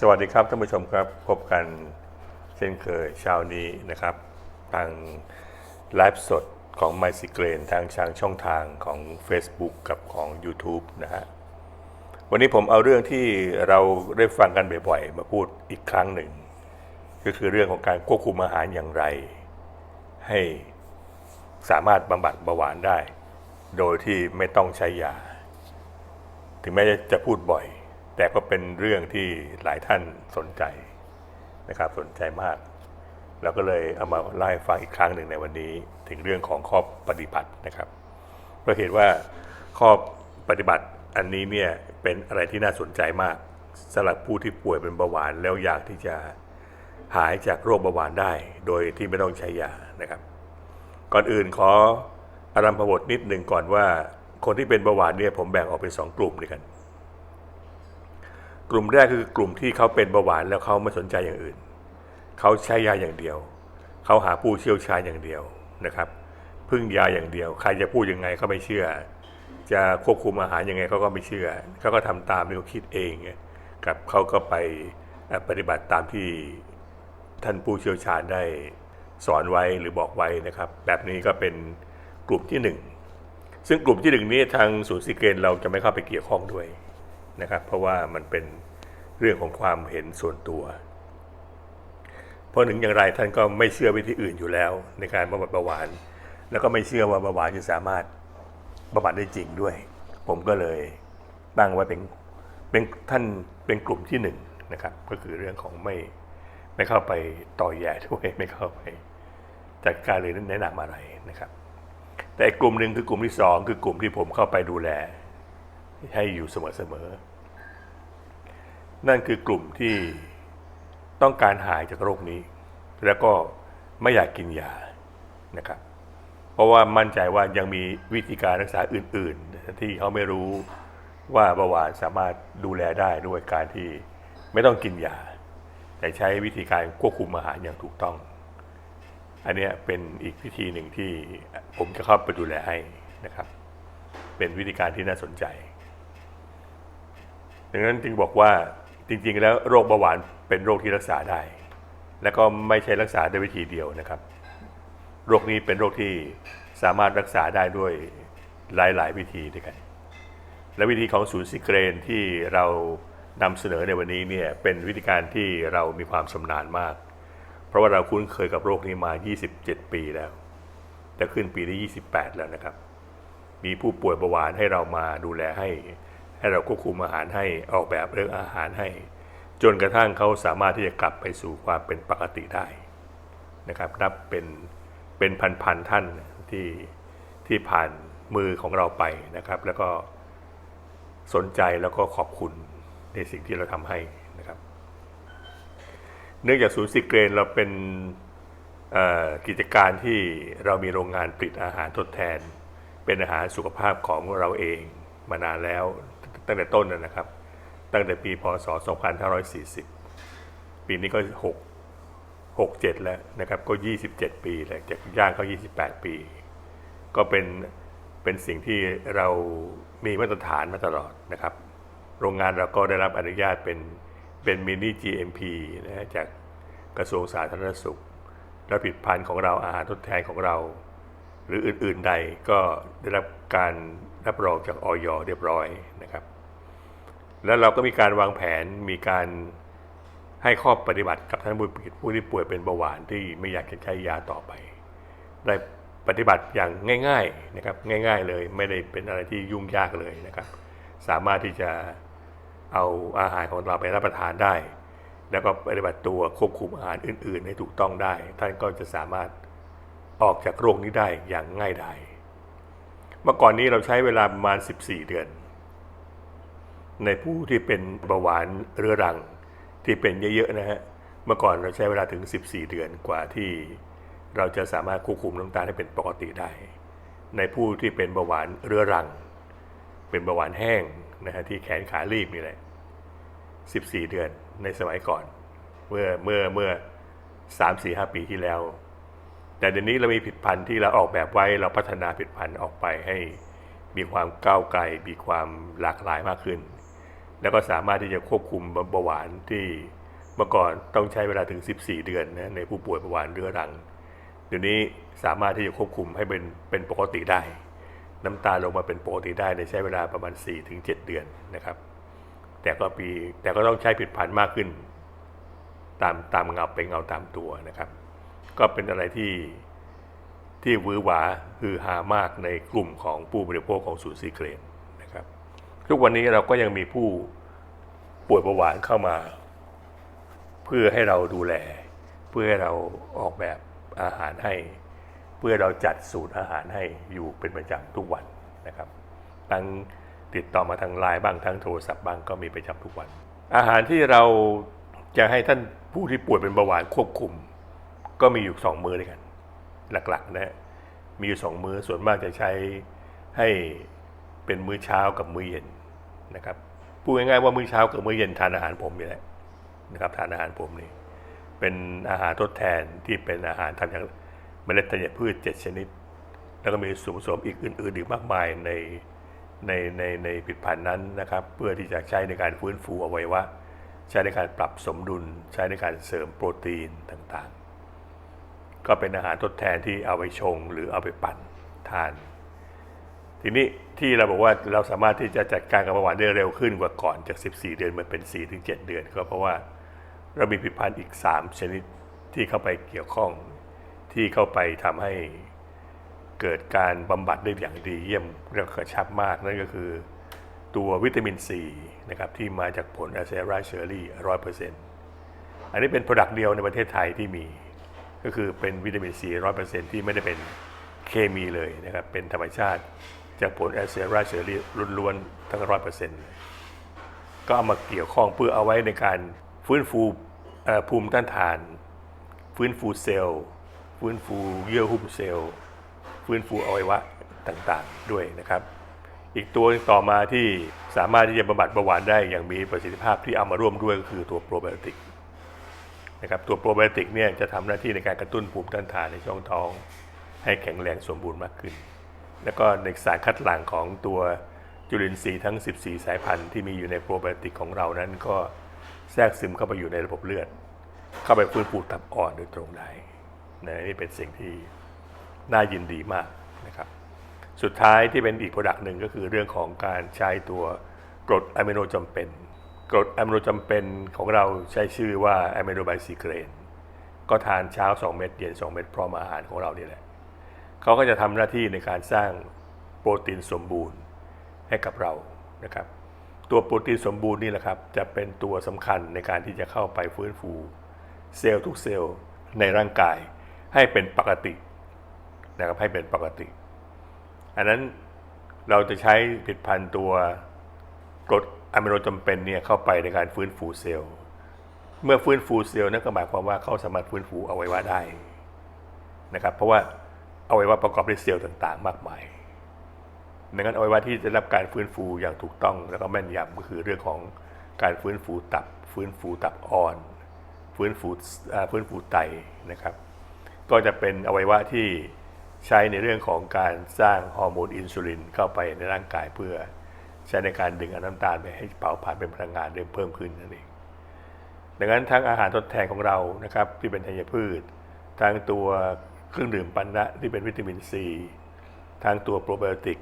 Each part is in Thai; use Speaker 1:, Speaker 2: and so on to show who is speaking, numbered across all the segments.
Speaker 1: สวัสดีครับท่านผู้ชมครับพบกันเช่นเคยเช้านี้นะครับ ทางไลฟ์สดของ m y s i g r a i n ทางทางช่องทางของ Facebook กับของ YouTube นะฮะวันนี้ผมเอาเรื่องที่เราได้ฟังกันบ่อยๆ มาพูดอีกครั้งหนึ่ง ก็คือเรื่องของการควบคุมอาหารอย่างไร ให้สามารถบำบัดเบาหวานได้ โดยที่ไม่ต้องใช้ยา ถึงแม้จะพูดบ่อย แต่ก็เป็นเรื่องที่หลายท่านสนใจนะครับสนใจมากเราก็เลยเอามาเล่าให้ฟังอีกครั้งหนึ่งในวันนี้ถึงเรื่องของข้อปฏิบัตินะครับเพราะเห็นว่าข้อปฏิบัติอันนี้เนี่ยเป็นอะไรที่น่าสนใจมากสำหรับผู้ที่ป่วยเป็นเบาหวานแล้วอยากที่จะหายจากโรคเบาหวานได้ โดยที่ไม่ต้องใช้ยานะครับ ก่อนอื่นขออารัมพบทนิดหนึ่งก่อนว่า คนที่เป็นเบาหวานเนี่ยผมแบ่งออกเป็นสองกลุ่มด้วยกัน กลุ่มแรกคือกลุ่มที่เขาเป็นเบาหวานแล้วเขาไม่สนใจอย่างอื่น เขาใช้ยาอย่างเดียว เขาหาผู้เชี่ยวชาญอย่างเดียวนะครับ พึ่งยาอย่างเดียว ใครจะพูดยังไงเขาไม่เชื่อ จะควบคุมอาหารยังไงเขาก็ไม่เชื่อ เขาก็ทำตามที่เขาคิดเองกับเขาก็ไปปฏิบัติตามที่ท่านผู้เชี่ยวชาญได้สอนไว้หรือบอกไว้นะครับ แบบนี้ก็เป็นกลุ่มที่หนึ่งซึ่งกลุ่มที่หนึ่งนี้ทางศูนย์ซิเกนเราจะไม่เข้าไปเกี่ยวข้องด้วย นะครับ เพราะว่ามันเป็นเรื่องของความเห็นส่วนตัว เพราะหนึ่งอย่างไรท่านก็ไม่เชื่อวิธีอื่นอยู่แล้ว ในการบำบัดเบาหวาน แล้วก็ไม่เชื่อว่าเบาหวานจะสามารถบำบัดได้จริงด้วย ผมก็เลยตั้งไว้เป็นเป็นท่านเป็นกลุ่มที่หนึ่งนะครับ ก็คือเรื่องของไม่ไม่เข้าไปต่อแย่ด้วยไม่เข้าไปจัดการหรือแนะนำอะไรนะครับ แต่อีกกลุ่มหนึ่งคือกลุ่มที่สองคือกลุ่มที่ผมเข้าไปดูแล ให้อยู่เสมอๆนั่นคือกลุ่มที่ต้องการหายจากโรคนี้ แล้วก็ไม่อยากกินยานะครับ เพราะว่ามั่นใจว่ายังมีวิธีการรักษาอื่น ๆ ที่เขาไม่รู้ว่าเบาหวานสามารถดูแลได้ด้วยการที่ไม่ต้องกินยา แต่ใช้วิธีการควบคุมอาหารอย่างถูกต้อง อันนี้เป็นอีกวิธีหนึ่งที่ผมจะเข้าไปดูแลให้นะครับ เป็นวิธีการที่น่าสนใจ ดังนั้นจึงบอกว่าจริงๆ แล้วโรคเบาหวานเป็นโรคที่รักษาได้ และก็ไม่ใช่รักษาด้วยวิธีเดียวนะครับ โรคนี้เป็นโรคที่สามารถรักษาได้ด้วยหลายๆ วิธีด้วยกัน และวิธีของศูนย์ซิเกรนที่เรานำเสนอในวันนี้เนี่ยเป็นวิธีการที่เรามีความชำนาญมาก เพราะว่าเราคุ้นเคยกับโรคนี้มา 27 ปีแล้วจะขึ้นปีที่ 28 แล้วนะครับ มีผู้ป่วยเบาหวานให้เรามาดูแลให้ ให้เราควบคุมอาหารให้ออกแบบเรื่องอาหารให้ จนกระทั่งเขาสามารถที่จะกลับไปสู่ความเป็นปกติได้นะครับนับเป็นเป็นพันๆท่านที่ที่ผ่านมือของเราไปนะครับ แล้วก็สนใจแล้วก็ขอบคุณในสิ่งที่เราทำให้นะครับ เนื่องจากศูนย์สิเกรนเราเป็นกิจการที่เรามีโรงงานผลิตอาหารทดแทน เป็นอาหารสุขภาพของเราเองมานานแล้ว ตั้งแต่ต้นนะครับ ตั้งแต่ปีพศ 2540 ปีนี้ก็ 6 67 แล้วนะครับ ก็ 27 ปีแล้วจากย่างเข้า 28 ปี ก็เป็นเป็นสิ่งที่เรามีมาตรฐานมาตลอดนะครับ โรงงานเราก็ได้รับอนุญาตเป็นเป็นมินิ GMP นะจากกระทรวงสาธารณสุขและผลิตภัณฑ์ของเราอาหารทดแทนของเรา หรืออื่น ๆ ใดก็ได้รับการรับรองจากออยเรียบร้อย แล้วเราก็มีการวางแผนมีการให้ข้อปฏิบัติกับท่านผู้ที่ป่วยเป็นเบาหวานที่ไม่อยากจะใช้ยาต่อไป ได้ปฏิบัติอย่างง่ายๆนะครับง่าย ๆเลยไม่ได้เป็นอะไรที่ยุ่งยากเลยนะครับ สามารถที่จะเอาอาหารของเราไปรับประทานได้ แล้วก็ปฏิบัติตัวควบคุมอาหารอื่น ๆ ให้ถูกต้องได้ ท่านก็จะสามารถออกจากโรคนี้ได้อย่างง่ายดายเมื่อก่อนนี้เราใช้เวลาประมาณ 14 เดือน ในผู้ที่เป็นเบาหวานเรื้อรังที่เป็นเยอะๆนะฮะ เมื่อก่อนเราใช้เวลาถึง 14 เดือนกว่าที่เราจะสามารถควบคุมน้ำตาลให้เป็นปกติได้ ในผู้ที่เป็นเบาหวานเรื้อรัง เป็นเบาหวานแห้งนะฮะที่แขนขารีบนี่แหละ 14 เดือนในสมัยก่อน เมื่อเมื่อเมื่อ 3 4 5 ปีที่แล้ว แต่เดี๋ยวนี้เรามีผิดพันธุ์ที่เราออกแบบไว้เราพัฒนาผิดพันธุ์ออกไปให้มีความก้าวไกลมีความหลากหลายมากขึ้น แล้วก็สามารถที่จะควบคุมเบาหวานที่เมื่อก่อนต้องใช้เวลาถึง 14 เดือนนะในผู้ป่วยเบาหวานเรื้อรังเดี๋ยวนี้สามารถที่จะควบคุมให้เป็นเป็นปกติได้ น้ำตาลงมาเป็นปกติได้ในใช้เวลาประมาณ 4-7 เดือนนะครับ แต่ก็ปีแต่ก็ต้องใช้ผิดพันมากขึ้น ตามตามเงาเป็นเงาตามตัวนะครับ ก็เป็นอะไรที่ที่วือหวาฮือฮามากในกลุ่มของผู้บริโภคของศูนย์ซีเครน ทุกวันนี้เราก็ยังมีผู้ป่วยเบาหวานเข้ามา เพื่อให้เราดูแล เพื่อให้เราออกแบบอาหารให้ เพื่อเราจัดสูตรอาหารให้อยู่เป็นประจำทุกวันนะครับทั้งติดต่อมาทางไลน์บ้างทั้งโทรศัพท์บ้างก็มีประจำทุกวัน อาหารที่เราจะให้ท่านผู้ที่ป่วยเป็นเบาหวานควบคุม ก็มีอยู่สองมื้อด้วยกัน หลักๆนะฮะมีอยู่สองมื้อส่วนมากจะใช้ให้ เป็นมื้อเช้ากับมื้อเย็นนะครับพูดง่ายๆว่ามื้อเช้ากับมื้อเย็นทานอาหารผมนี่แหละนะครับทานอาหารผมนี่เป็นอาหารทดแทนที่เป็นอาหารทำจากเมล็ดธัญพืช7ชนิด แล้วก็มีส่วนผสมอีกอื่นๆอีกมากมายในในในในผลิตภัณฑ์นั้นนะครับ เพื่อที่จะใช้ในการฟื้นฟูอวัยวะ ใช้ในการปรับสมดุล ใช้ในการเสริมโปรตีนต่างๆ ก็เป็นอาหารทดแทนที่เอาไปชงหรือเอาไปปั่นทาน ทีนี้ที่เราบอกว่าเราสามารถที่จะจัดการกับเบาหวานได้เร็วขึ้นกว่าก่อนจาก 14 เดือนมันเป็น 4-7 เดือน ก็เพราะว่าเรามีผลิตภัณฑ์อีก 3 ชนิดที่เข้าไปเกี่ยวข้อง ที่เข้าไปทำให้เกิดการบำบัดได้อย่างดีเยี่ยมและกระชับมาก นั่นก็คือตัววิตามินซีนะครับที่มาจากผลอาเซราเชอรี่ร้อยเปอร์เซ็นต์อันนี้เป็นผลักเดียวในประเทศไทยที่มี ก็คือเป็นวิตามินซีร้อยเปอร์เซ็นต์ที่ไม่ได้เป็นเคมีเลยนะครับเป็นธรรมชาติ จากผลแอเซราเชอรี่ล้วนๆทั้งร้อยเปอร์เซ็นต์ก็เอามาเกี่ยวข้องเพื่อเอาไว้ในการฟื้นฟูภูมิต้านทาน ฟื้นฟูเซลล์ ฟื้นฟูเยื่อหุ้มเซลล์ ฟื้นฟูอวัยวะต่างๆด้วยนะครับ อีกตัวต่อมาที่สามารถที่จะบำบัดเบาหวานได้อย่างมีประสิทธิภาพที่เอามาร่วมด้วยก็คือตัวโปรไบโอติกนะครับตัวโปรไบโอติกเนี่ยจะทำหน้าที่ในการกระตุ้นภูมิต้านทานในช่องท้อง ให้แข็งแรงสมบูรณ์มากขึ้น แล้วก็ในสารคัดหลั่งของตัวจุลินทรีย์ทั้ง 14 สายพันธุ์ที่มีอยู่ในโปรไบโอติกของเรานั้นก็แทรกซึมเข้าไปอยู่ในระบบเลือด เข้าไปฟื้นฟูตับอ่อนโดยตรงได้นะนี่เป็นสิ่งที่น่ายินดีมากนะครับ สุดท้ายที่เป็นอีกโปรดักต์หนึ่งก็คือเรื่องของการใช้ตัวกรดอะมิโนจำเป็น กรดอะมิโนจำเป็นของเราใช้ชื่อว่าอะมิโนไบซิเกรนก็ทานเช้า 2 เม็ดเย็น 2 เม็ดพร้อมอาหารของเรานี่แหละ เขาก็จะทำหน้าที่ในการสร้างโปรตีนสมบูรณ์ให้กับเรานะครับ ตัวโปรตีนสมบูรณ์นี่แหละครับ จะเป็นตัวสำคัญในการที่จะเข้าไปฟื้นฟู เซลล์ทุกเซลล์ในร่างกายให้เป็นปกตินะครับให้เป็นปกติ อันนั้นเราจะใช้ผลิดพันธ์ตัวกรดอะมิโนจำเป็นเนี่ยเข้าไปในการฟื้นฟูเซลล์ เมื่อฟื้นฟูเซลล์นั่นก็หมายความว่าเขาสามารถฟื้นฟูอวัยวะได้นะครับ เพราะว่า อวัยวะประกอบด้วยเซลล์ต่างๆ มากมายดังนั้นอวัยวะที่จะรับการฟื้นฟูอย่างถูกต้องแล้วก็แม่นยำก็คือเรื่องของการฟื้นฟูตับ ฟื้นฟูตับอ่อน ฟื้นฟูฟื้นฟูไตนะครับ ก็จะเป็นอวัยวะที่ใช้ในเรื่องของการสร้างฮอร์โมนอินซูลินเข้าไปในร่างกายเพื่อใช้ในการดึงอน้ำตาลไปให้เผาผลาญเป็นพลังงานเริ่มเพิ่มขึ้นนั่นเองดังนั้นทั้งอาหารทดแทนของเรานะครับที่เป็นธัญพืชทั้งตัว เครื่องดื่มปันนะที่เป็นวิตามินซีทั้งตัวโปรไบโอติก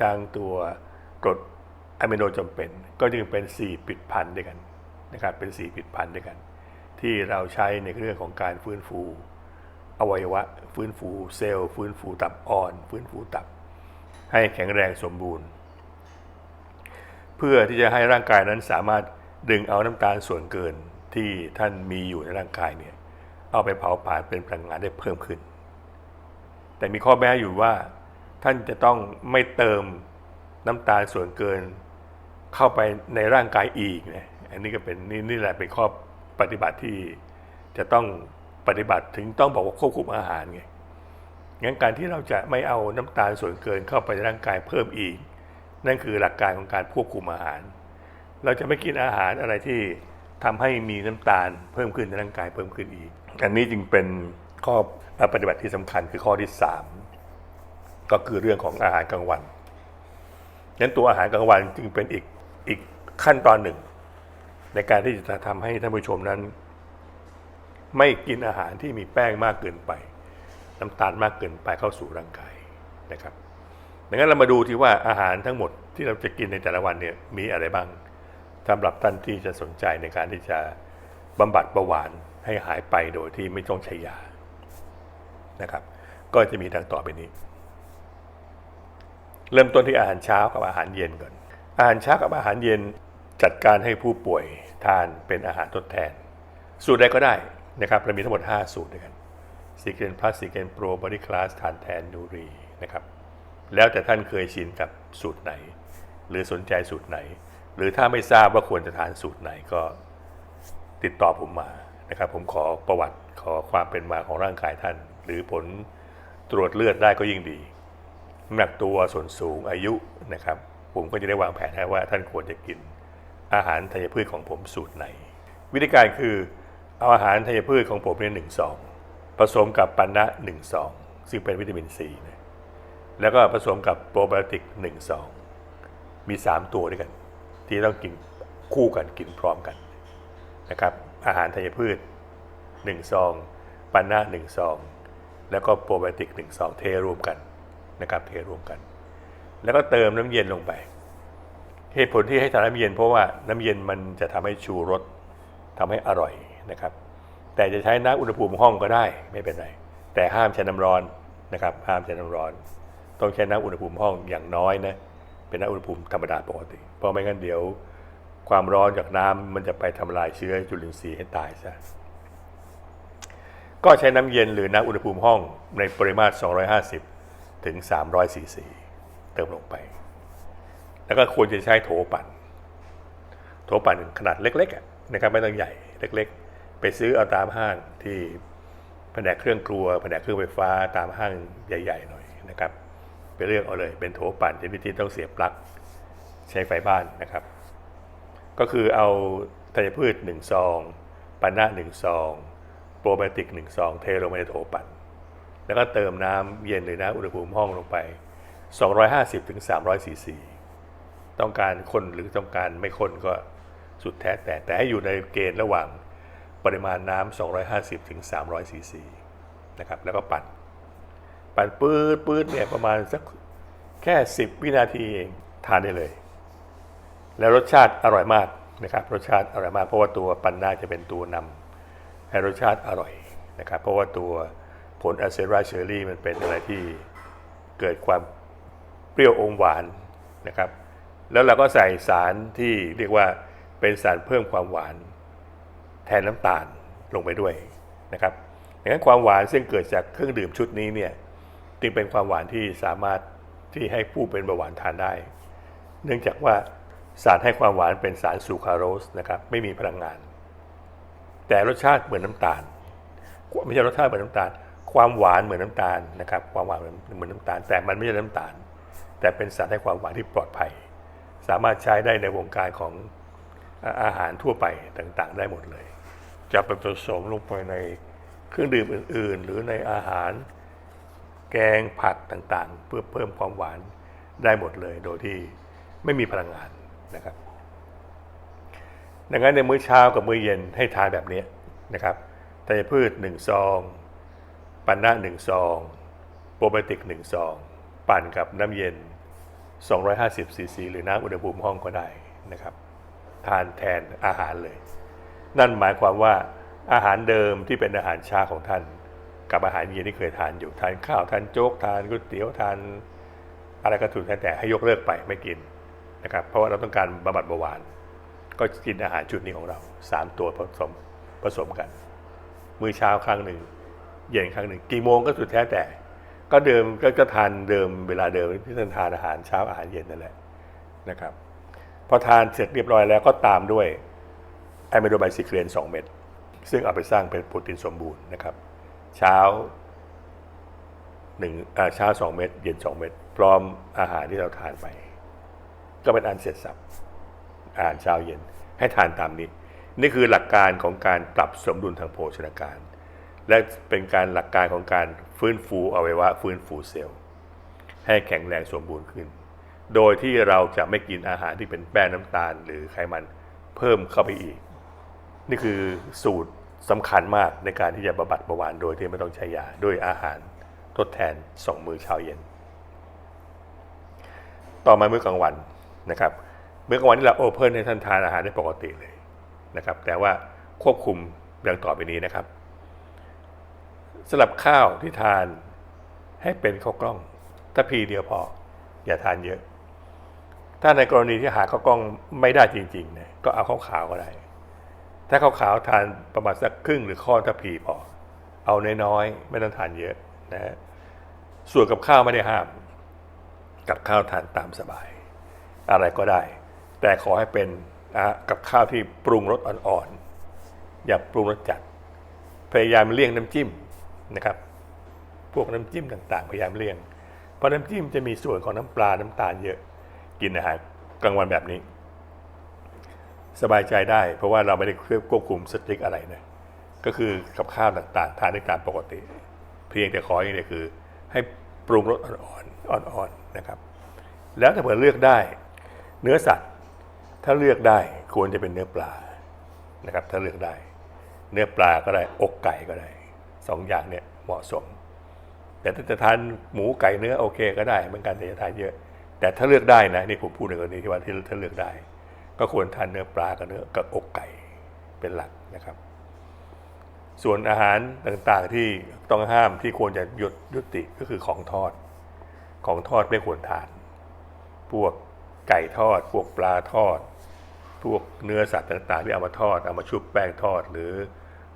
Speaker 1: ทั้งตัวกรดอะมิโนจำเป็น ก็จึงเป็น 4 ปิดพันธุ์ด้วยกันนะครับเป็น 4 ปิดพันธุ์ด้วยกัน ที่เราใช้ในเรื่องของการฟื้นฟู อวัยวะ ฟื้นฟูเซลล์ฟื้นฟูตับอ่อน ฟื้นฟูตับ ให้แข็งแรงสมบูรณ์ เพื่อที่จะให้ร่างกายนั้นสามารถดึงเอาน้ำตาลส่วนเกินที่ท่านมีอยู่ในร่างกายเนี่ยเอาไปเผาผลาญเป็นพลังงานได้เพิ่มขึ้น แต่มีข้อแม้อยู่ว่า ท่านจะต้องไม่เติมน้ำตาลส่วนเกิน เข้าไปในร่างกายอีกนะอันนี้ก็เป็นนี่นี่แหละเป็นข้อปฏิบัติที่จะต้องปฏิบัติถึงต้องบอกว่าควบคุมอาหารไงงั้นการที่เราจะไม่เอาน้ำตาลส่วนเกินเข้าไปในร่างกายเพิ่มอีก นั่นคือหลักการของการควบคุมอาหาร เราจะไม่กินอาหารอะไรที่ทำให้มีน้ำตาลเพิ่มขึ้นในร่างกายเพิ่มขึ้นอีก อันนี้จึงเป็น ข้อปฏิบัติที่สำคัญคือข้อที่สามก็คือเรื่องของอาหารกลางวันนั้นตัวอาหารกลางวันจึงเป็นอีกอีกขั้นตอนหนึ่ง ในการที่จะทำให้ท่านผู้ชมนั้น ไม่กินอาหารที่มีแป้งมากเกินไป น้ำตาลมากเกินไปเข้าสู่ร่างกายนะครับดังนั้นเรามาดูที่ว่าอาหารทั้งหมดที่เราจะกินในแต่ละวันเนี่ยมีอะไรบ้างสำหรับท่านที่จะสนใจในการที่จะบำบัดเบาหวานให้หายไปโดยที่ไม่ต้องใช้ยา นะครับ ก็จะมีดังต่อไปนี้ เริ่มต้นที่อาหารเช้ากับอาหารเย็นก่อน อาหารเช้ากับอาหารเย็นจัดการให้ผู้ป่วยทานเป็นอาหารทดแทน สูตรใดก็ได้นะครับเรามีทั้งหมด 5 สูตรด้วยกันซีเกนพลัสซีเกนโปรบอดี้คลาสทานแทนนูรีนะครับแล้วแต่ท่านเคยชินกับสูตรไหน หรือสนใจสูตรไหน หรือถ้าไม่ทราบว่าควรจะทานสูตรไหนก็ติดต่อผมมานะครับ ผมขอประวัติขอความเป็นมาของร่างกายท่าน หรือผลตรวจเลือดได้ก็ยิ่งดีน้ำหนักตัวส่วนสูงอายุนะครับ ผมก็จะได้วางแผนให้ว่าท่านควรจะกิน อาหารธัญพืชของผมสูตรไหน วิธีการคือเอาอาหารธัญพืชของผมเนี่ยหนึ่งซองผสมกับปันนะหนึ่งซองซึ่งเป็นวิตามินซีนะแล้วก็ผสมกับโปรไบโอติกหนึ่งซองมี 3 ตัวด้วยกัน ที่ต้องกินคู่กันกินพร้อมกันนะครับอาหารธัญพืช1ซองปันนะ1ซอง แล้วก็โปรไบโอติก1ซองเทรวมกันนะครับเทรวมกัน แล้วก็เติมน้ำเย็นลงไป เหตุผลที่ให้ทานน้ำเย็นเพราะว่าน้ำเย็นมันจะทำให้ชูรสทำให้อร่อยนะครับ แต่จะใช้น้ำอุณหภูมิห้องก็ได้ไม่เป็นไร แต่ห้ามใช้น้ำร้อนนะครับ ห้ามใช้น้ำร้อน ต้องใช้น้ำอุณหภูมิห้องอย่างน้อยนะเป็นน้ำอุณหภูมิธรรมดาปกติ เพราะไม่งั้นเดี๋ยวความร้อนจากน้ำมันจะไปทำลายเชื้อจุลินทรีย์ให้ตายซะ ก็ใช้น้ำเย็นหรือน้ำอุณหภูมิห้องในปริมาตร 250 ถึง 300ซีซีเติมลงไป แล้วก็ควรจะใช้โถปั่น โถปั่นขนาดเล็กๆนะครับไม่ต้องใหญ่เล็กๆ ไปซื้อเอาตามห้างที่แผนกเครื่องครัวแผนกเครื่องไฟฟ้าตามห้างใหญ่ ๆ หน่อยนะครับ ไปเลือกเอาเลยเป็นโถปั่นชนิดที่ต้องเสียบปลั๊กใช้ไฟบ้านนะครับ ก็คือเอาธัญพืชหนึ่งซองปันะหนึ่งซอง รไบโอติกหนึ่งซองเทลงไปในโถปั่นแล้วก็เติมน้ำเย็นหรือน้ำอุณหภูมิห้องลงไป 250ถึง300ซีซีต้องการคนหรือต้องการไม่คนก็สุดแท้แต่แต่ให้อยู่ในเกณฑ์ระหว่างปริมาณน้ำ250ถึง300ซีซีนะครับแล้วก็ปั่น ปั่นปื๊ดปื๊ดเนี่ยประมาณสักแค่ 10 วินาทีเองทานได้เลย แล้วรสชาติอร่อยมากนะครับรสชาติอร่อยมากเพราะว่าตัวปันน่าจะเป็นตัวนำ รสชาติอร่อยนะครับเพราะว่าตัวผลอเซราเชอรี่มันเป็นอะไรที่เกิดความเปรี้ยวอมหวานนะครับ แล้วเราก็ใส่สารที่เรียกว่าเป็นสารเพิ่มความหวาน แทนน้ำตาลลงไปด้วยนะครับดังนั้นความหวานซึ่งเกิดจากเครื่องดื่มชุดนี้เนี่ยจึงเป็นความหวานที่สามารถที่ให้ผู้เป็นเบาหวานทานได้ เนื่องจากว่าสารให้ความหวานเป็นสารซูคราโรสนะครับไม่มีพลังงาน แต่รสชาติเหมือนน้ำตาลไม่ใช่รสชาติเหมือนน้ำตาล ความหวานเหมือนน้ำตาลนะครับ ความหวานเหมือนน้ำตาล แต่มันไม่ใช่น้ำตาล แต่เป็นสารให้ความหวานที่ปลอดภัย สามารถใช้ได้ในวงการของอาหารทั่วไปต่างๆ ได้หมดเลย จะไปผสมลงไปในเครื่องดื่มอื่น ๆ หรือในอาหารแกงผัดต่างๆ เพื่อเพิ่มความหวานได้หมดเลย โดยที่ไม่มีพลังงานนะครับ ดังนั้นในมื้อเช้ากับมื้อเย็นให้ทานแบบนี้นะครับธัญพืชหนึ่งซองปันนะหนึ่งซองโปรไบติกหนึ่งซองปั่นกับน้ำเย็น 250ซีซีหรือน้ำอุณหภูมิห้องก็ได้นะครับ ทานแทนอาหารเลย นั่นหมายความว่าอาหารเดิมที่เป็นอาหารช้าของท่าน กับอาหารเย็นที่เคยทานอยู่ทานข้าวทานโจ๊กทานก๋วยเตี๋ยวทานอะไรก็ถูกแต่ให้ยกเลิกไปไม่กินนะครับ เพราะว่าเราต้องการบำบัดเบาหวาน ก็กินอาหารชุดนี้ของเรา3ตัวผสมผสมกัน มื้อเช้าครั้งหนึ่ง เย็นครั้งหนึ่ง กี่โมงก็สุดแท้แต่ ก็เดิมก็ก็ทานเดิมเวลาเดิมที่ท่านทานอาหารเช้าอาหารเย็นนั่นแหละนะครับพอทานเสร็จเรียบร้อยแล้วก็ตามด้วยไอเมโดไบซิเคลียน2เม็ดซึ่งเอาไปสร้างเป็นโปรตีนสมบูรณ์นะครับ เช้าหนึ่งเช้า2เม็ดเย็น2เม็ดพร้อมอาหารที่เราทานไป ก็เป็นอันเสร็จสับ อาหารเช้าเย็น ให้ทานตามนี้ นี่คือหลักการของการปรับสมดุลทางโภชนาการ และเป็นการหลักการของการฟื้นฟูอวัยวะฟื้นฟูเซลล์ให้แข็งแรงสมบูรณ์ขึ้น โดยที่เราจะไม่กินอาหารที่เป็นแป้งน้ำตาล หรือไขมันเพิ่มเข้าไปอีก นี่คือสูตรสำคัญมากในการที่จะบำบัดเบาหวานโดยที่ไม่ต้องใช้ยาด้วยอาหารทดแทนสองมื้อเช้าเย็น ต่อมามื้อกลางวันนะครับ เมื้อกลางวันนี่เราโอเพ่นให้ท่านทานอาหารได้ปกติเลยนะครับ แต่ว่าควบคุมดังต่อไปนี้นะครับสลับข้าวที่ทานให้เป็นข้าวกล้องถ้าพีเดียวพอ อย่าทานเยอะ ถ้าในกรณีที่หาข้าวกล้องไม่ได้จริงๆเนี่ยก็เอาข้าวขาวก็ได้ ถ้าข้าวขาวทานประมาณสักครึ่งหรือข้อถ้าพีพอ เอาน้อยๆไม่ต้องทานเยอะนะฮะส่วนกับข้าวไม่ได้ห้าม กับข้าวทานตามสบาย อะไรก็ได้ แต่ขอให้เป็นกับข้าวที่ปรุงรสอ่อนๆ อย่าปรุงรสจัด พยายามเลี่ยงน้ำจิ้มนะครับ พวกน้ำจิ้มต่างๆ พยายามเลี่ยง เพราะน้ำจิ้มจะมีส่วนของน้ำปลาน้ำตาลเยอะ กินอาหารกลางวันแบบนี้ สบายใจได้ เพราะว่าเราไม่ได้ควบคุมสตริกอะไรนะ ก็คือกับข้าวต่างๆ ทานได้ตามปกติ เพียงแต่ขออย่างเดียวคือ ให้ปรุงรสอ่อนๆ อ่อนๆ นะครับ แล้วถ้าเผื่อเลือกได้ เนื้อสัตว ถ้าเลือกได้ควรจะเป็นเนื้อปลานะครับ ถ้าเลือกได้ เนื้อปลาก็ได้อกไก่ก็ได้สองอย่างเนี่ยเหมาะสม แต่ถ้าจะทานหมูไก่เนื้อโอเคก็ได้เหมือนกันแต่จะทานเยอะ แต่ถ้าเลือกได้นะนี่ผมพูดในกรณีที่ว่าที่ถ้าเลือกได้ ก็ควรทานเนื้อปลากับเนื้อกับอกไก่เป็นหลักนะครับ ส่วนอาหารต่างๆที่ต้องห้ามที่ควรจะหยุดยุติก็คือของทอด ของทอดไม่ควรทาน พวกไก่ทอด พวกปลาทอด พวกเนื้อสัตว์ต่างๆที่เอามาทอด เอามาชุบแป้งทอด หรือ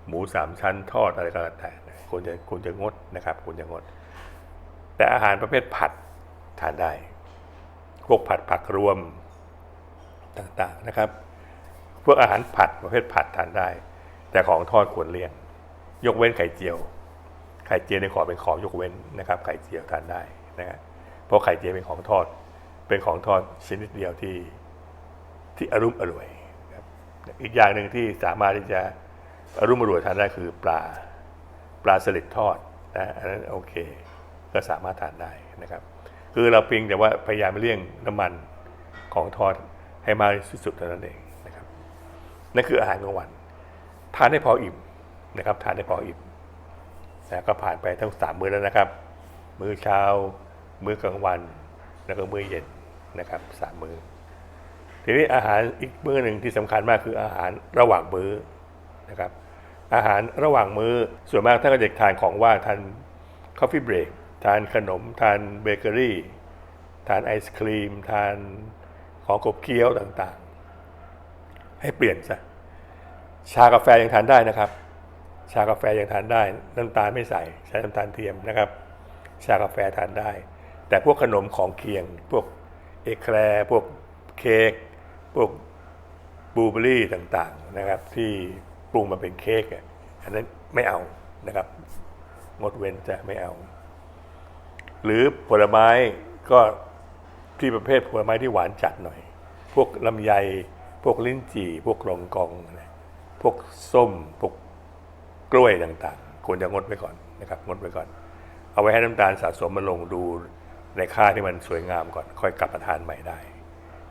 Speaker 1: หมูสามชั้นทอดอะไรก็แล้วแต่ควรจะควรจะงดนะครับควรจะงด แต่อาหารประเภทผัดทานได้ พวกผัดผักรวมต่างๆนะครับ พวกอาหารผัดประเภทผัดทานได้ แต่ของทอดควรเลี่ยง ยกเว้นไข่เจียว ไข่เจียวในขอเป็นของยกเว้นนะครับ ไข่เจียวทานได้นะครับเพราะไข่เจียวเป็นของทอด เป็นของทอดชนิดเดียวที่ ที่อรุ่มอร่วยครับอีกอย่างหนึ่งที่สามารถที่จะอรุ่มอร่วยทานได้คือปลาปลาสลิดทอดนะอันนั้นโอเค ก็สามารถทานได้นะครับ คือเราเพียงแต่ว่าพยายามเลี่ยงน้ำมันของทอดให้มากที่สุดเท่านั้นเองนะครับนั่นคืออาหารกลางวัน ทานให้พออิ่มนะครับ ทานให้พออิ่มนะก็ผ่านไปทั้งสามมื้อแล้วนะครับ มื้อเช้า มื้อกลางวัน แล้วก็มื้อเย็นนะครับสามมื้อ ทีนี้อาหารอีกมื้อหนึ่งที่สำคัญมากคืออาหารระหว่างมื้อนะครับ อาหารระหว่างมื้อส่วนมากท่านก็จะทานของว่างทานคอฟฟี่เบรกทานขนม ทานเบเกอรี่ ทานไอศครีม ทานของกบเคี้ยวต่างๆ ให้เปลี่ยนซะชากาแฟยังทานได้นะครับ ชากาแฟยังทานได้น้ำตาลไม่ใส่ใช้น้ำตาลเทียมนะครับ ชากาแฟทานได้ แต่พวกขนมของเคียง พวกเอแคลร์พวกเค้ก พวกบลูเบอรี่ต่างๆนะครับ ที่ปรุงมาเป็นเค้กอันนั้นไม่เอานะครับ งดเว้นจะไม่เอา หรือผลไม้ก็ที่ประเภทผลไม้ที่หวานจัดหน่อย พวกลำไย พวกลิ้นจี่ พวกรองกองนะพวกส้ม พวกกล้วยต่างๆ ควรจะงดไว้ก่อนนะครับ งดไว้ก่อน เอาไว้ให้น้ำตาลสะสมมาลงดูในค่าที่มันสวยงามก่อน ค่อยกลับมาทานใหม่ได้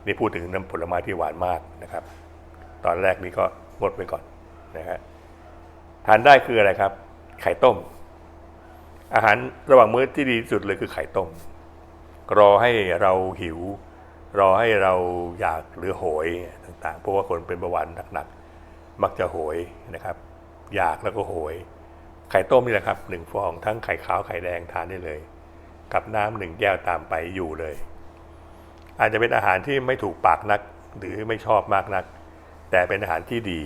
Speaker 1: นี่พูดถึงน้ำผลไม้ที่หวานมากนะครับ ตอนแรกนี้ก็งดไว้ก่อนนะฮะทานได้คืออะไรครับ ไข่ต้ม อาหารระหว่างมื้อที่ดีที่สุดเลยคือไข่ต้ม รอให้เราหิว รอให้เราอยากหรือโหยต่างๆ เพราะว่าคนเป็นเบาหวานหนักๆ มักจะโหยนะครับ อยากแล้วก็โหย ไข่ต้มนี่แหละครับหนึ่งฟองทั้งไข่ขาวไข่แดงทานได้เลย กับน้ำหนึ่งแก้วตามไปอยู่เลย อาจจะเป็นอาหารที่ไม่ถูกปากนัก หรือไม่ชอบมากนัก แต่เป็นอาหารที่ดี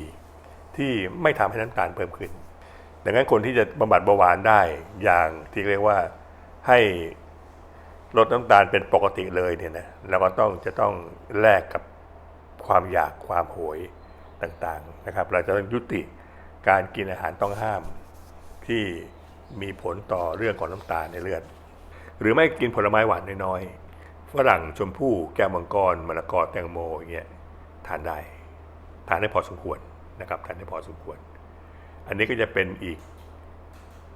Speaker 1: ที่ไม่ทำให้น้ำตาลเพิ่มขึ้น ดังนั้นคนที่จะบำบัดเบาหวานได้อย่างที่เรียกว่าให้ลดน้ำตาลเป็นปกติเลยเนี่ยนะเราก็ต้องจะต้องแลกกับความอยากความโหยต่างๆนะครับ เราจะต้องยุติการกินอาหารต้องห้ามที่มีผลต่อเรื่องของน้ำตาลในเลือด หรือไม่กินผลไม้หวานน้อยๆ ฝรั่งชมพู่แก้วมังกรมะละกอแตงโมอย่างเงี้ยทานได้ทานได้พอสมควรนะครับทานได้พอสมควร อันนี้ก็จะเป็นอีก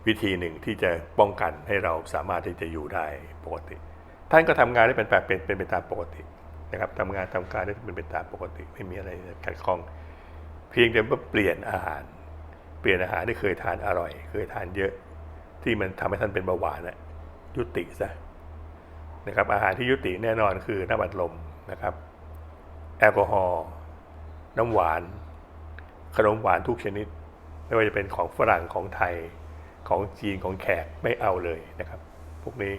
Speaker 1: วิธีหนึ่งที่จะป้องกันให้เราสามารถที่จะอยู่ได้ปกติ ท่านก็ทำงานได้เป็นแบบเป็นเป็นไปตามปกตินะครับทำงานทำการได้เป็นไปตามปกติ ไม่มีอะไรขัดข้อง เพียงแต่ว่าเปลี่ยนอาหาร เปลี่ยนอาหารที่เคยทานอร่อย เคยทานเยอะ ที่มันทำให้ท่านเป็นเบาหวานนะยุติซะ นะครับอาหารที่ยุติแน่นอนคือน้ำอัดลมนะครับ แอลกอฮอล์น้ำหวาน ขนมหวานทุกชนิด ไม่ว่าจะเป็นของฝรั่งของไทยของจีนของแขกไม่เอาเลยนะครับ พวกนี้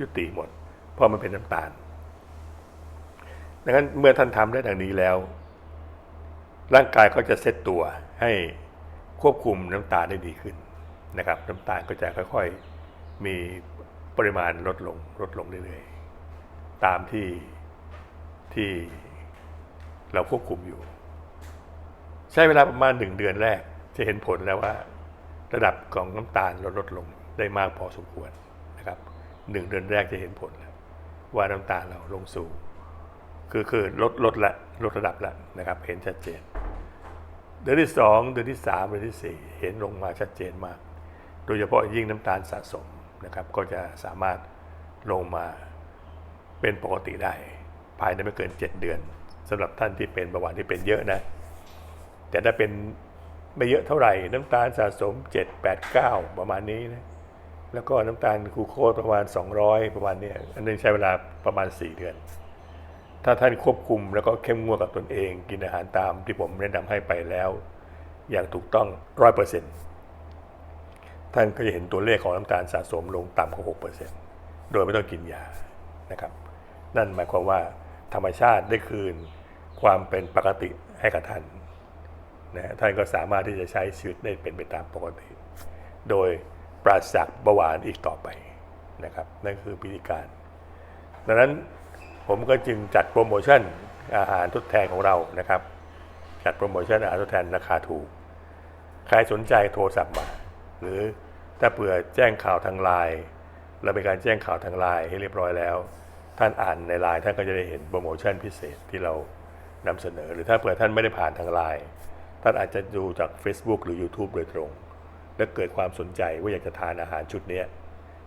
Speaker 1: ยุติหมด เพราะมันเป็นน้ำตาลดังนั้นเมื่อท่านทำได้ดังนี้แล้ว ร่างกายก็จะเซตตัวให้ควบคุมน้ำตาลได้ดีขึ้นนะครับ น้ำตาลก็จะค่อย ๆมี ปริมาณลดลงลดลงเรื่อยๆตามที่ที่เราควบคุมอยู่ ใช้เวลาประมาณหนึ่งเดือนแรก จะเห็นผลแล้วว่า ระดับของน้ำตาลลดลดลงได้มากพอสมควรนะครับหนึ่งเดือนแรกจะเห็นผลแล้ว ว่าน้ำตาลเราลงสู่คือคือลดลดละลดระดับละนะครับ เห็นชัดเจน เดือนที่สองเดือนที่สามเดือนที่สี่เห็นลงมาชัดเจนมาก โดยเฉพาะยิ่งน้ำตาลสะสม นะครับก็จะสามารถลงมาเป็นปกติได้ ภายในไม่เกิน 7 เดือนสำหรับท่านที่เป็นเบาหวานที่เป็นเยอะนะ แต่ถ้าเป็นไม่เยอะเท่าไหร่ น้ำตาลสะสม 7 8 9 ประมาณนี้นะแล้วก็น้ำตาลกลูโคประมาณ 200 ประมาณนี้อันนี้ใช้เวลาประมาณ 4 เดือน ถ้าท่านควบคุมแล้วก็เข้มงวดกับตนเอง กินอาหารตามที่ผมแนะนำให้ไปแล้ว อย่างถูกต้องร้อยเปอร์เซ็นต์ ท่านก็จะเห็นตัวเลขของน้ำตาลสะสมลงต่ำกว่าหกเปอร์เซ็นต์โดยไม่ต้องกินยานะครับ นั่นหมายความว่าธรรมชาติได้คืนความเป็นปกติให้กับท่านนะท่านก็สามารถที่จะใช้ชีวิตได้เป็นไปตามปกติ โดยปราศจากเบาหวานอีกต่อไปนะครับนั่นคือพิธีการ ดังนั้นผมก็จึงจัดโปรโมชั่นอาหารทดแทนของเรานะครับ จัดโปรโมชั่นอาหารทดแทนราคาถูก ใครสนใจโทรศัพท์มา หรือถ้าเผื่อแจ้งข่าวทางไลน์เราเป็นการแจ้งข่าวทางไลน์ให้เรียบร้อยแล้ว ท่านอ่านในไลน์ท่านก็จะได้เห็นโปรโมชั่นพิเศษที่เรานำเสนอ หรือถ้าเผื่อท่านไม่ได้ผ่านทางไลน์ท่านอาจจะดูจาก Facebook หรือ YouTube โดยตรง และเกิดความสนใจว่าอยากจะทานอาหารชุดนี้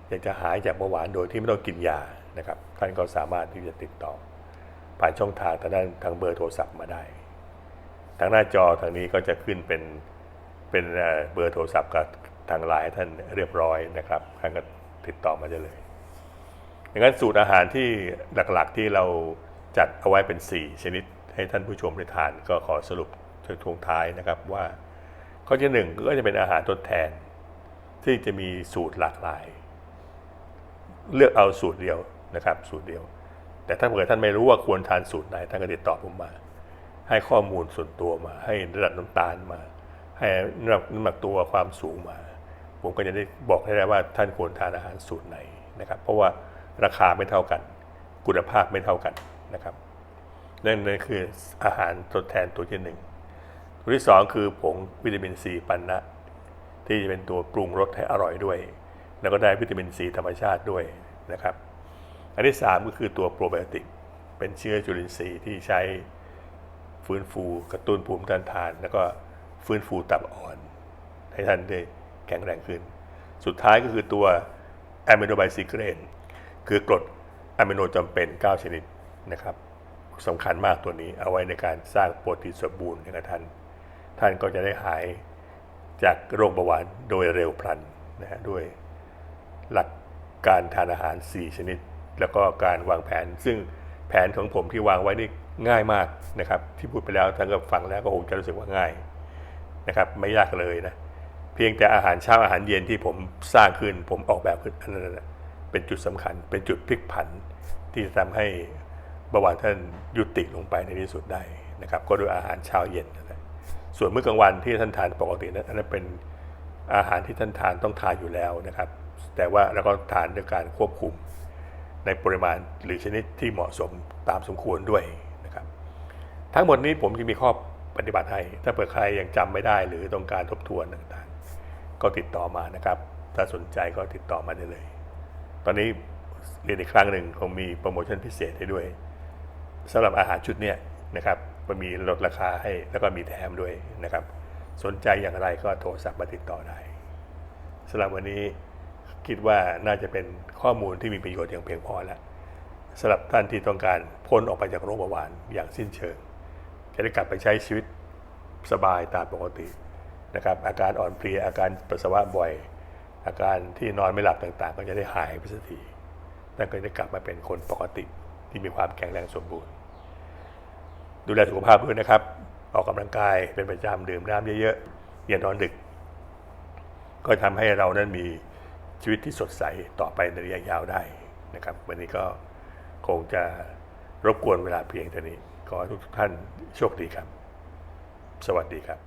Speaker 1: อยากจะหายจากเบาหวานโดยที่ไม่ต้องกินยานะครับท่านก็สามารถที่จะติดต่อ ผ่านช่องทางทางด้านทางเบอร์โทรศัพท์มาได้ ทางหน้าจอทางนี้ก็จะขึ้นเป็นเป็นเบอร์โทรศัพท์กับ ทางไลน์ท่านเรียบร้อยนะครับท่านก็ติดต่อมาได้เลยดังนั้นสูตรอาหารที่หลักๆที่เราจัดเอาไว้เป็น 4 ชนิดให้ท่านผู้ชมได้ทานก็ขอสรุปทวงท้ายนะครับว่าข้อที่หนึ่งก็จะเป็นอาหารทดแทน ที่จะมีสูตรหลากหลาย เลือกเอาสูตรเดียวนะครับ สูตรเดียว แต่ถ้าเผื่อท่านไม่รู้ว่าควรทานสูตรไหนท่านก็ติดต่อผมมา ให้ข้อมูลส่วนตัวมา ให้ระดับน้ำตาลมา ให้น้ำหนักน้ำหนักตัวความสูงมา ผมก็จะได้บอกให้ได้ว่าท่านควรทานอาหารสูตรไหนนะครับ เพราะว่าราคาไม่เท่ากัน คุณภาพไม่เท่ากันนะครับนั่นนั่นคืออาหารทดแทนตัวที่หนึ่งตัวที่สองคือผงวิตามินซีปันนะที่จะเป็นตัวปรุงรสให้อร่อยด้วย แล้วก็ได้วิตามินซีธรรมชาติด้วยนะครับ อันที่3ก็คือตัวโปรไบโอติกเป็นเชื้อจุลินทรีย์ที่ใช้ฟื้นฟูกระตุ้นภูมิต้านทาน แล้วก็ฟื้นฟูตับอ่อนให้ท่านได้ แข็งแรงขึ้น สุดท้ายก็คือตัวแอมิโนไบซิเกรนคือกรดอะมิโนจำเป็น 9 ชนิดนะครับสำคัญมากตัวนี้เอาไว้ในการสร้างโปรตีนสมบูรณ์ให้กับท่าน ท่านก็จะได้หายจากโรคเบาหวานโดยเร็วพลันนะฮะด้วยหลักการทานอาหาร 4 ชนิด แล้วก็การวางแผน ซึ่งแผนของผมที่วางไว้นี่ง่ายมากนะครับ ที่พูดไปแล้วท่านก็ฟังแล้วก็คงจะรู้สึกว่าง่ายนะครับ ไม่ยากเลยนะ เพียงแต่อาหารเช้าอาหารเย็นที่ผมสร้างขึ้น ผมออกแบบขึ้นอันนั้นเป็นจุดสำคัญ เป็นจุดพลิกผัน ที่จะทำให้เบาหวานท่านยุติลงไปในที่สุดได้นะครับ ก็ด้วยอาหารเช้าเย็นนะส่วนมื้อกลางวันที่ท่านทานปกตินั้นอันนั้นเป็นอาหารที่ท่านทานต้องทานอยู่แล้วนะครับ แต่ว่าเราก็ทานด้วยการควบคุมในปริมาณหรือชนิดที่เหมาะสมตามสมควรด้วยนะครับ ทั้งหมดนี้ผมจะมีข้อปฏิบัติให้ ถ้าเผื่อใครยังจำไม่ได้หรือต้องการทบทวนต่าง ก็ติดต่อมานะครับ ถ้าสนใจก็ติดต่อมาได้เลย ตอนนี้เรียนอีกครั้งหนึ่งคงมีโปรโมชั่นพิเศษให้ด้วยสำหรับอาหารชุดเนี้ยนะครับมันมีลดราคาให้แล้วก็มีแถมด้วยนะครับ สนใจอย่างไรก็โทรศัพท์มาติดต่อได้สำหรับวันนี้คิดว่าน่าจะเป็นข้อมูลที่มีประโยชน์อย่างเพียงพอแล้วสำหรับท่านที่ต้องการพ้นออกไปจากโรคเบาหวานอย่างสิ้นเชิง จะได้กลับไปใช้ชีวิตสบายตามปกติ นะครับอาการอ่อนเพลียอาการปัสสาวะบ่อย อาการที่นอนไม่หลับต่างๆ ก็จะได้หายไปสักทีท่นก็จะกลับมาเป็นคนปกติที่มีความแข็งแรงสมบูรณ์ ดูแลสุขภาพด้วยนะครับ ออกกำลังกายเป็นประจำดื่มน้ำเยอะๆอย่านอนดึก ก็ทำให้เรานั้นมีชีวิตที่สดใสต่อไปในระยะยาวได้นะครับ วันนี้ก็คงจะรบกวนเวลาเพียงเท่านี้ขอให้ทุกท่านโชคดีครับ สวัสดีครับ